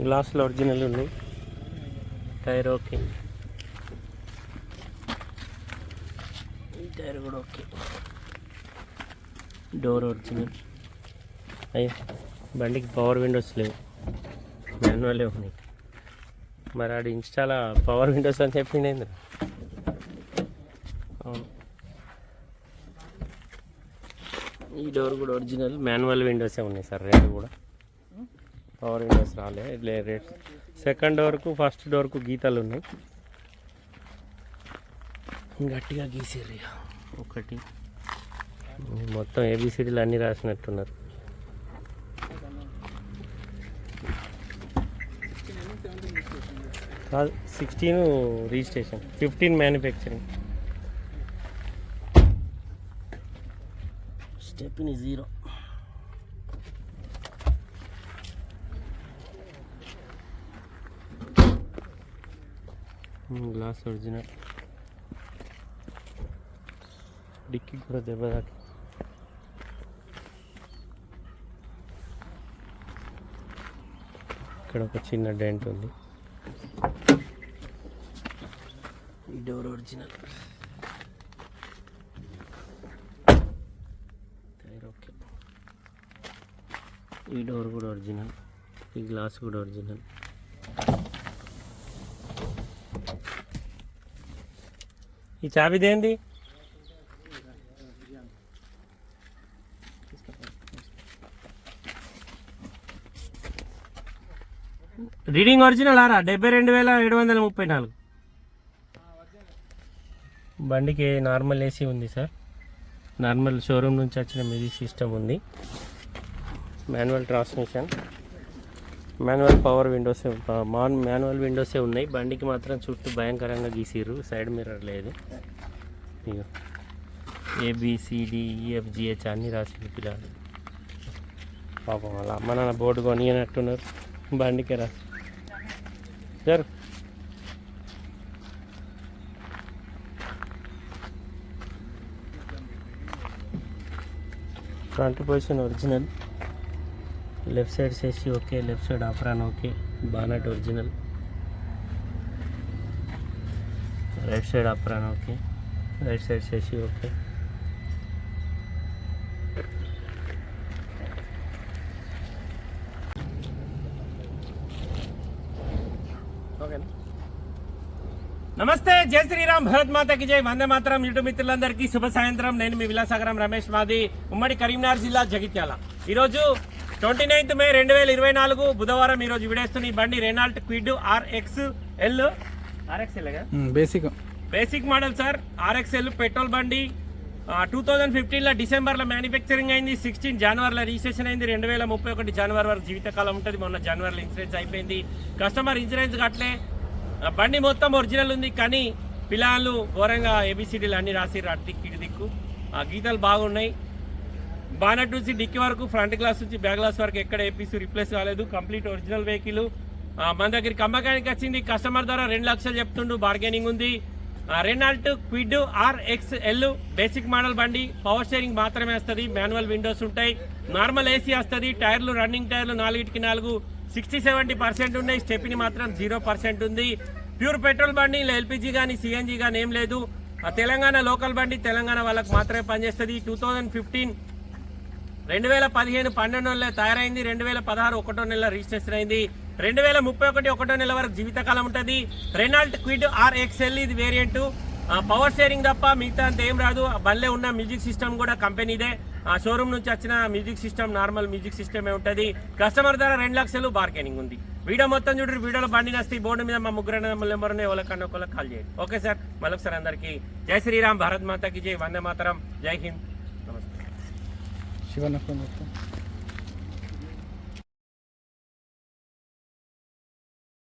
గ్లాసులు ఒరిజినల్ ఉన్నాయి. Tyre okay. ఈ టైర్ కూడా ఓకే. Door original. అయ్యో బండికి పవర్ విండోస్ లేవు. మ్యాన్యువల్ ఉన్నాయి. మరి ఆడు ఇన్స్టాల పవర్ విండోస్ అని చెప్పిండే అవును. ఈ డోర్ కూడా ఒరిజినల్ మాన్యువల్ విండోసే ఉన్నాయి సార్ రెండు కూడా. పవర్ విండోస్ రాలే లే రేట్ సెకండ్ డోర్కు ఫస్ట్ డోర్కు గీతలు ఉన్నాయి. గట్టిగా గీసిర్రు ఇక. ఒకటి. మొత్తం ఏబిసిడీలు అన్నీ రాసినట్టున్నారు. కాదు sixteen registration fifteen manufacturing stepney zero glass original dicky కూడా దెబ్బ తాకి ఇక్కడ ఒక చిన్న డెంట్ ఉంది ఈ డోర్ ఒరిజినల్ టైర్ ఓకే ఈ డోర్ కూడా ఒరిజినల్ ఈ గ్లాస్ కూడా ఒరిజినల్ ఈ చావిదేంది రీడింగ్ ఒరిజినల్ ఆరా? డెబ్బై రెండు వేల ఏడు వందల ముప్పై నాలుగు. బండికి నార్మల్ ఏసీ ఉంది సార్. నార్మల్ షోరూమ్ నుంచి వచ్చిన మ్యూజిక్ సిస్టమ్ ఉంది. Manual transmission. Manual power windows Maan manual విండోసే ఉన్నాయి. బండికి మాత్రం చుట్టూ భయంకరంగా గీసిర్రు. సైడ్ మిర్రర్ లేదు. ఇగో. ఏబిసిడి e, అన్నీ రాసి పిల్లలు పాపం అలా అమ్మ నాన్న బోర్డు కొనియనట్టున్నారు. బండికి రా. Sir front position original left side చేసి okay left side apron okay bonnet original right side apron okay right side చేసి ఓకే నమస్తే జై శ్రీరామ్ భరత్ మాతకి జై వందే మాతరం యూట్యూబ్ మిత్రులందరికీ శుభ సాయంత్రం నేను మీ విలాసాగరం రమేష్ మాది ఉమ్మడి కరీంనగర్ జిల్లా జగిత్యాల ఈరోజు ట్వంటీ నైన్త్ మే రెండు వేల ఇరవై నాలుగు బుధవారం ఈరోజు విడేస్తున్న ఈ బండి Renault Kwid RX L RXL basic basic model sir RXL petrol బండి. టూ థౌజండ్ ఫిఫ్టీన్లో డిసెంబర్లో మ్యానుఫ్యాక్చరింగ్ అయింది. సిక్స్టీన్ జనవరిలో రిజిస్ట్రేషన్ అయింది. రెండు వేల ముప్పై ఒకటి జనవరి వరకు జీవితకాలం ఉంటుంది. మొన్న జనవరిలో ఇన్సూరెన్స్ అయిపోయింది. కస్టమర్ ఇన్సూరెన్స్ కట్టలే. బండి మొత్తం ఒరిజినల్ ఉంది. కానీ పిల్లలు ఘోరంగా ఏబిసిడీలు అన్ని రాసిర్రు. అటు దిక్కు ఇటు దిక్కు. ఆ గీతలు బాగున్నాయి. బానట్ నుంచి డిక్కి వరకు ఫ్రంట్ గ్లాస్ నుంచి బ్యాక్ గ్లాస్ వరకు ఎక్కడ ఏపీసీ రిప్లేస్ కాలేదు. Complete original vehicle. మన దగ్గరికి అమ్మకానికి వచ్చింది. కస్టమర్ ద్వారా రెండు లక్షలు చెప్తుండు. బార్గెనింగ్ ఉంది. Renault Kwid R X L basic model బండి. పవర్ స్టీరింగ్ మాత్రమే వస్తుంది. మాన్యువల్ విండోస్ ఉంటాయి. నార్మల్ ఏసీ వస్తుంది. టైర్లు రన్నింగ్ టైర్లు నాలుగిటికి నాలుగు. సిక్స్టీ సెవెంటీ పర్సెంట్ ఉన్నాయి. స్టెప్ని మాత్రం జీరో పర్సెంట్ ఉంది. ప్యూర్ పెట్రోల్ బండి ఇలా ఎల్పిజి కానీ సిఎన్జి కానీ ఏం లేదు. ఆ తెలంగాణ లోకల్ బండి తెలంగాణ వాళ్ళకి మాత్రమే పనిచేస్తుంది. టూ థౌజండ్ ఫిఫ్టీన్ రెండు వేల పదిహేను పన్నెండు నెలలో తయారైంది రెండు వేల పదహారు ఒకటో నెల రిజిస్ట్రేషన్ అయింది రెండు వేల ముప్పై ఒకటి ఒకటో నెల వరకు జీవితకాలం ఉంటుంది. రెనాల్ట్ క్విడ్ ఆర్ ఎక్స్ఎల్ ఇది వేరియంట్. పవర్ షేరింగ్ తప్ప మిగతా అంత ఏం రాదు. ఆ ఉన్న మ్యూజిక్ సిస్టమ్ కూడా కంపెనీదే ఆ షోరూమ్ నుంచి వచ్చిన మ్యూజిక్ సిస్టమ్ నార్మల్ మ్యూజిక్ సిస్టమే ఉంటుంది. కస్టమర్ ధర రెండు లక్షలు బార్గెనింగ్ ఉంది. వీడియో మొత్తం చూడండి వీడియోలో బండి నస్తే ఈ బోర్డు మీద మా ముగ్గురు నెంబర్ ఉన్నాయి ఎవరికన్నా ఒకళ్ళకి కాల్ చేయండి. ఓకే సార్ మరొకసారి అందరికీ జై శ్రీరామ్ భారత్ మాతాకి జై వందే మాతరం జై హింద్. शिवानंद